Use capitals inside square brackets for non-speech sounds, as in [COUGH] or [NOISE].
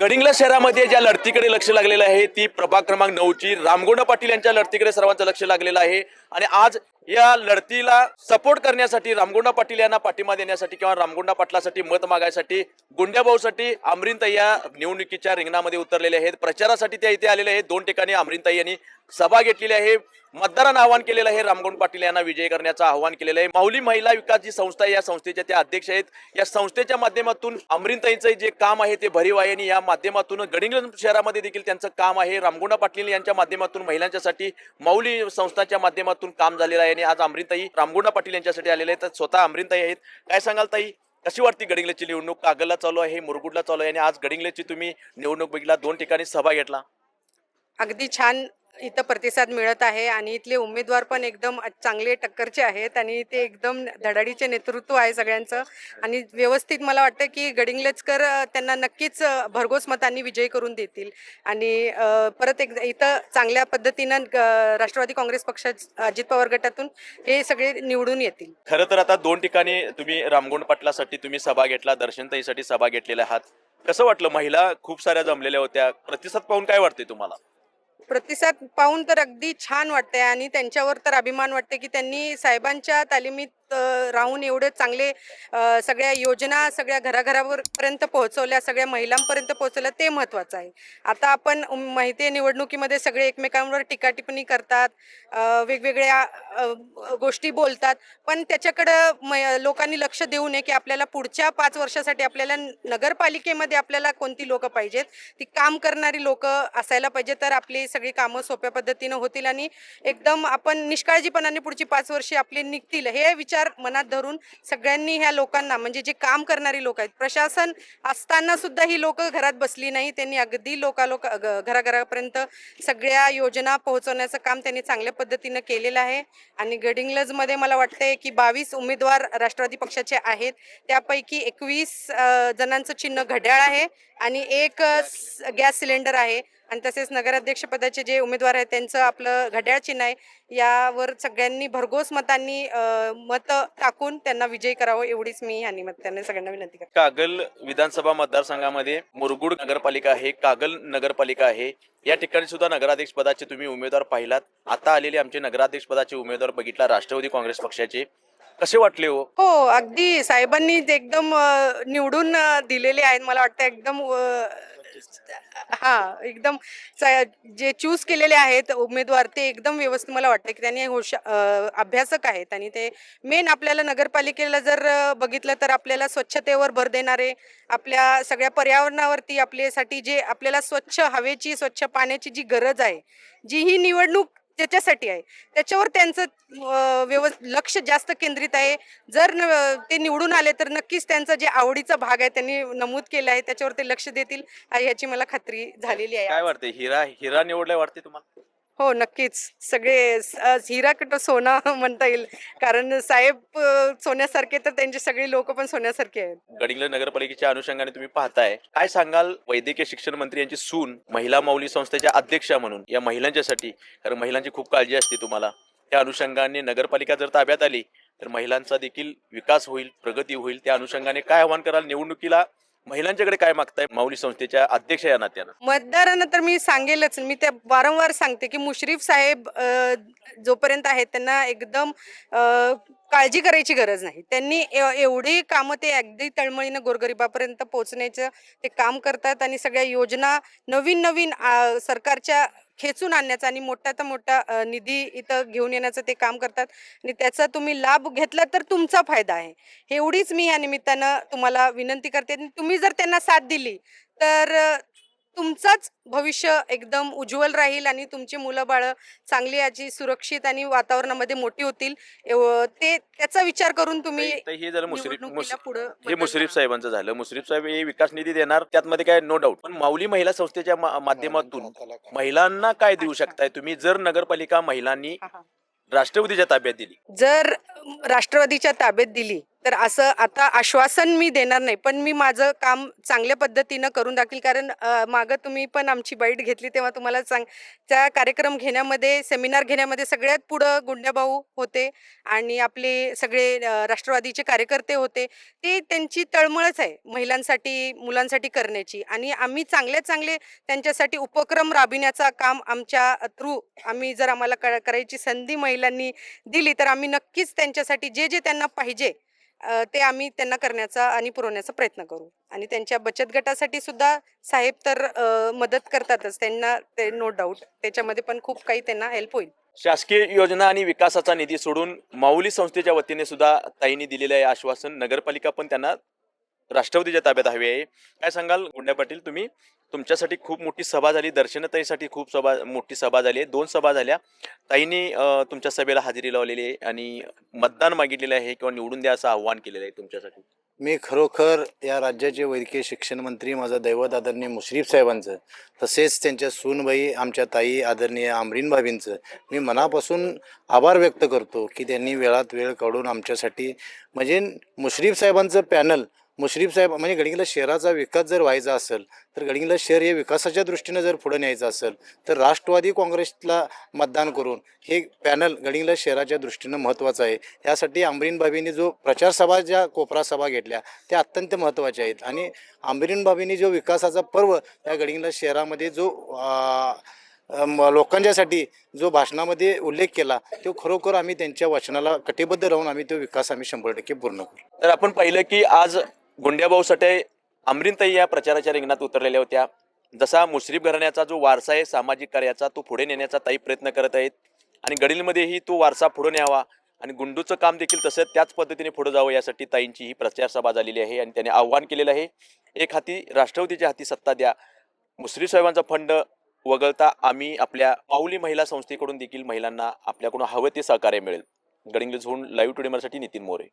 गडिंगला शहरामध्ये ज्या लढतीकडे लक्ष लागलेलं आहे ती प्रभाग क्रमांक नऊची रामगोंडा पाटील यांच्या लढतीकडे सर्वांचं लक्ष लागलेलं आहे. आणि आज या लढतीला सपोर्ट करण्यासाठी रामगोंडा पाटील यांना पाठिंबा देण्यासाठी किंवा रामगोंडा पाटलासाठी मत मागायसाठी गुंड्याभाऊसाठी अमरीनताई या निवडणुकीच्या रिंगणामध्ये उतरलेले आहेत. प्रचारासाठी त्या इथे आलेले आहेत. दोन ठिकाणी अमरीनताई यांनी सभा घेतलेली आहे. मतदारांना आवाहन केलेलं आहे. रामगोंड पाटील यांना विजय करण्याचं आवाहन केलेलं आहे. माऊली महिला विकास जी संस्था आहे या संस्थेच्या त्या अध्यक्ष आहेत. या संस्थेच्या माध्यमातून अमरीनताईंचं जे काम आहे ते भरीव आहे आणि या माध्यमातून गडिंग्लज शहरामध्ये देखील त्यांचं काम आहे. रामगोंडा पाटील यांच्या माध्यमातून महिलांच्यासाठी माऊली संस्थाच्या माध्यमातून काम झालेलं आहे आणि आज अमरीनताई रामगुंडा पाटील यांच्यासाठी आलेले आहेत. तर स्वतः अमरीनताई आहेत. काय सांगाल ताई? कशी वाटते गडिंगलेची निवडणूक? कागलला चालू आहे मुरगुडला चालू आहे आणि आज गडिंगलेची तुम्ही निवडणूक बघितला दोन ठिकाणी सभा घेतला. अगदी छान इथं प्रतिसाद मिळत आहे आणि इथले उमेदवार पण एकदम चांगले टक्करचे आहेत आणि ते एकदम धडाडीचे नेतृत्व आहे सगळ्यांचं. आणि व्यवस्थित मला वाटतं की गडिंग्लजकर त्यांना नक्कीच भरघोस मतांनी विजयी करून देतील. आणि परत एक इथं चांगल्या पद्धतीनं राष्ट्रवादी काँग्रेस पक्षात अजित पवार गटातून हे सगळे निवडून येतील. खरं तर आता दोन ठिकाणी तुम्ही रामगोंड पाटलासाठी तुम्ही सभा घेतला दर्शनताईसाठी सभा घेतलेल्या आहात. कसं वाटलं? महिला खूप साऱ्या जमलेल्या होत्या. प्रतिसाद पाहून काय वाटते तुम्हाला? प्रतिसाद पाहून तर अगदी छान वाटते आणि त्यांच्यावर तर अभिमान वाटते की त्यांनी साहेबांच्या तालिमीत राहून एवढे चांगले सगळ्या योजना सगळ्या घराघरावर पर्यंत पोहोचवल्या सगळ्या महिलांपर्यंत पोहोचवल्या ते महत्वाचं आहे. आता आपण माहिती आहे निवडणुकीमध्ये सगळे एकमेकांवर टीकाटिपणी करतात वेगवेगळ्या गोष्टी बोलतात पण त्याच्याकडं लोकांनी लक्ष देऊ नये की आपल्याला पुढच्या पाच वर्षासाठी आपल्याला नगरपालिकेमध्ये आपल्याला कोणती लोक पाहिजेत? ती काम करणारी लोक असायला पाहिजे तर आपली सगळी कामं सोप्या पद्धतीनं होतील आणि एकदम आपण निष्काळजीपणाने पुढची पाच वर्षे आपली निघतील हे विचार मनात धरून सगळ्यांनी ह्या लोकांना म्हणजे जे काम करणारी लोक आहेत प्रशासन असताना सुद्धा ही लोक घरात बसली नाही. त्यांनी अगदी लोकालोक घराघरापर्यंत सगळ्या योजना पोहोचवण्याचं काम त्यांनी चांगल्या पद्धतीनं केलेलं आहे. आणि गडिंग्लजमध्ये मला वाटतंय की बावीस उमेदवार राष्ट्रवादी पक्षाचे आहेत. त्यापैकी एकवीस जणांचं चिन्ह घड्याळ आहे आणि एक गॅस सिलेंडर आहे. आणि तसेच नगराध्यक्ष पदाचे जे उमेदवार आहेत त्यांचं आपलं घड्याळ चिन्ह आहे यावर सगळ्यांनी भरघोस मतांनी मत टाकून त्यांना विजयी करावं एवढीच मी या निमित्ताने सगळ्यांना विनंती करते. कागल विधानसभा मतदारसंघामध्ये मुरगुड नगरपालिका आहे कागल नगरपालिका आहे. या ठिकाणी सुद्धा नगराध्यक्ष पदाचे तुम्ही उमेदवार पाहिलात. आता आलेले आमचे नगराध्यक्ष पदाचे उमेदवार बघितला राष्ट्रवादी काँग्रेस पक्षाचे. कसे वाटले हो? हो अगदी साहेबांनी ते एकदम निवडून दिलेले आहेत मला वाटतं एकदम हा एकदम जे चूज केलेले आहेत उमेदवार ते एकदम व्यवस्थित मला वाटतं की त्यांनी हुशा अभ्यासक आहेत आणि ते मेन आपल्याला नगरपालिकेला जर बघितलं तर आपल्याला स्वच्छतेवर भर देणारे आपल्या सगळ्या पर्यावरणावरती आपल्यासाठी जे आपल्याला स्वच्छ हवेची स्वच्छ पाण्याची जी गरज आहे जी ही निवडणूक त्याच्यासाठी आहे. त्याच्यावर त्यांचं व्यव लक्ष जास्त केंद्रित आहे. जर न ते निवडून आले तर नक्कीच त्यांचा जे आवडीचा भाग आहे त्यांनी नमूद केला आहे. त्याच्यावर ते लक्ष देतील. अ, याची मला खात्री झालेली आहे काय वाटते हिरा हिरा निवडलाय वाटते तुम्हाला? हो नक्कीच. सगळे हिरा कुठं सोना [LAUGHS] म्हणता येईल. कारण साहेब सोन्यासारखे तर त्यांचे सगळे लोक पण सोन्यासारखे आहेत. गडिंग्लज नगरपालिकेच्या अनुषंगाने तुम्ही पाहताय. काय सांगाल वैद्यकीय शिक्षण मंत्री यांची सून महिला माऊली संस्थेच्या अध्यक्षा म्हणून या महिलांच्यासाठी? कारण महिलांची खूप काळजी असते तुम्हाला. त्या अनुषंगाने नगरपालिका जर ताब्यात आली तर महिलांचा देखील विकास होईल प्रगती होईल. त्या अनुषंगाने काय आव्हान कराल? निवडणुकीला महिलांच्याकडे काय मागताय? माऊली संस्थेच्या अध्यक्ष या नात्यानं. मतदारांना तर मी सांगेलच. मी ते वारंवार सांगते की मुश्रीफ साहेब अ, जोपर्यंत आहेत त्यांना एकदम अ, काळजी करायची गरज नाही. त्यांनी एवढी कामं ते अगदी तळमळीनं गोरगरिबापर्यंत पोहोचण्याचं ते काम करतात आणि सगळ्या योजना नवीन नवीन सरकारच्या खेचून आणण्याचा आणि मोठ्यात मोठा निधी इथं घेऊन येण्याचं ते काम करतात. आणि त्याचा तुम्ही लाभ घेतला तर तुमचा फायदा आहे. एवढीच मी या निमित्तानं तुम्हाला विनंती करते. आणि तुम्ही जर त्यांना साथ दिली तर तुमचाच भविष्य एकदम उज्ज्वल राहील आणि तुमची मुलं बाळं चांगली याची सुरक्षित आणि वातावरणामध्ये मोठी होतील एव- ते त्याचा विचार करून तुम्ही तर हे झालं मुश्रीफ निवडणुकीला मुश- पुढं हे बदल मुश्रीफ. साहेबांचं झालं मुश्रीफ साहेब हे विकास निधी देणार त्यातमध्ये काय नो डाऊट पण माऊली महिला संस्थेच्या मा- माध्यमातून महिलांना काय देऊ. शकताय तुम्ही जर नगरपालिका महिलांनी हा, हा. राष्ट्रवादीच्या ताब्यात दिली जर राष्ट्रवादीच्या ताब्यात दिली तर असं आता आश्वासन मी देणार नाही पण मी माझं काम चांगल्या पद्धतीनं करून दाखील कारण मागं तुम्ही पण आमची बाईट घेतली तेव्हा तुम्हाला सांग त्या कार्यक्रम घेण्यामध्ये सेमिनार घेण्यामध्ये सगळ्यात पुढं गुंड्याभाऊ होते आणि आपले सगळे राष्ट्रवादीचे कार्यकर्ते होते. ते त्यांची तळमळच आहे महिलांसाठी मुलांसाठी करण्याची. आणि आम्ही चांगले चांगले त्यांच्यासाठी उपक्रम राबविण्याचा काम आमच्या थ्रू आम्ही जर आम्हाला करायची संधी महिलांनी दिली तर आम्ही नक्कीच त्यांच्यासाठी जे जे त्यांना पाहिजे ते आम्ही त्यांना करण्याचा आणि पुरवण्याचा प्रयत्न करू. आणि त्यांच्या बचत गटासाठी सुद्धा साहेब तर मदत करतातच. त्यांना ते नो डाऊट त्याच्यामध्ये पण खूप काही त्यांना हेल्प होईल. शासकीय योजना आणि विकासाचा निधी सोडून माऊली संस्थेच्या वतीने सुद्धा ताईंनी दिलेलं आहे आश्वासन नगरपालिका पण त्यांना राष्ट्रवादीच्या ताब्यात हवी आहे. काय सांगाल? गुंड्या पाटील तुम्ही? तुमच्यासाठी खूप मोठी सभा झाली. दर्शनताईसाठी खूप सभा मोठी सभा झाली आहे. दोन सभा झाल्या. ताईंनी तुमच्या सभेला हजेरी लावलेली आहे आणि मतदान मागितलेलं आहे किंवा निवडून द्या असं आव्हान केलेलं आहे तुमच्यासाठी. मी खरोखर या राज्याचे वैद्यकीय शिक्षण मंत्री माझं दैवत आदरणीय मुश्रीफ साहेबांचं तसेच त्यांच्या सूनबाई आमच्या ताई आदरणीय आमरीन भाभींचं मी मनापासून आभार व्यक्त करतो की त्यांनी वेळात वेळ काढून आमच्यासाठी म्हणजे मुश्रीफ साहेबांचं पॅनल मुश्रीफ साहेब म्हणजे गडिंगला शहराचा विकास जर व्हायचा असेल तर गडिंगला शहर हे विकासाच्या दृष्टीनं जर पुढे न्यायचं असेल तर राष्ट्रवादी काँग्रेसला मतदान करून हे पॅनल गडिंगला शहराच्या दृष्टीनं महत्त्वाचं आहे. यासाठी अमरीन बाबींनी जो प्रचार सभा ज्या कोपरा सभा घेतल्या त्या अत्यंत महत्त्वाच्या आहेत. आणि अमरीन बाबींनी जो विकासाचा पर्व या गडिंगला शहरामध्ये जो अं, लोकांच्यासाठी जो भाषणामध्ये उल्लेख केला तो खरोखर आम्ही त्यांच्या वचनाला कटिबद्ध राहून आम्ही तो विकास आम्ही शंभर टक्के पूर्ण करू. तर आपण पाहिलं की आज गुंड्याभाऊ सटे अमरीनताई या प्रचाराच्या रिंगणात उतरलेल्या होत्या. जसा मुश्रीफ घराण्याचा जो वारसा आहे सामाजिक कार्याचा तो पुढे नेण्याचा ताई प्रयत्न करत आहेत. आणि गडीलमध्येही तो वारसा पुढे न्यावा आणि गुंडूचं काम देखील तसं त्याच पद्धतीने पुढे जावं यासाठी ताईंची ही प्रचार सभा झालेली आहे आणि त्याने आव्हान केलेलं आहे. एक हाती राष्ट्रवादीच्या हाती सत्ता द्या. मुश्रीफ साहेबांचा फंड वगळता आम्ही आपल्या माऊली महिला संस्थेकडून देखील महिलांना आपल्याकडून हवं ते सहकार्य मिळेल. गडिंग्लज होऊन लाईव्ह टुडे नितीन मोरे.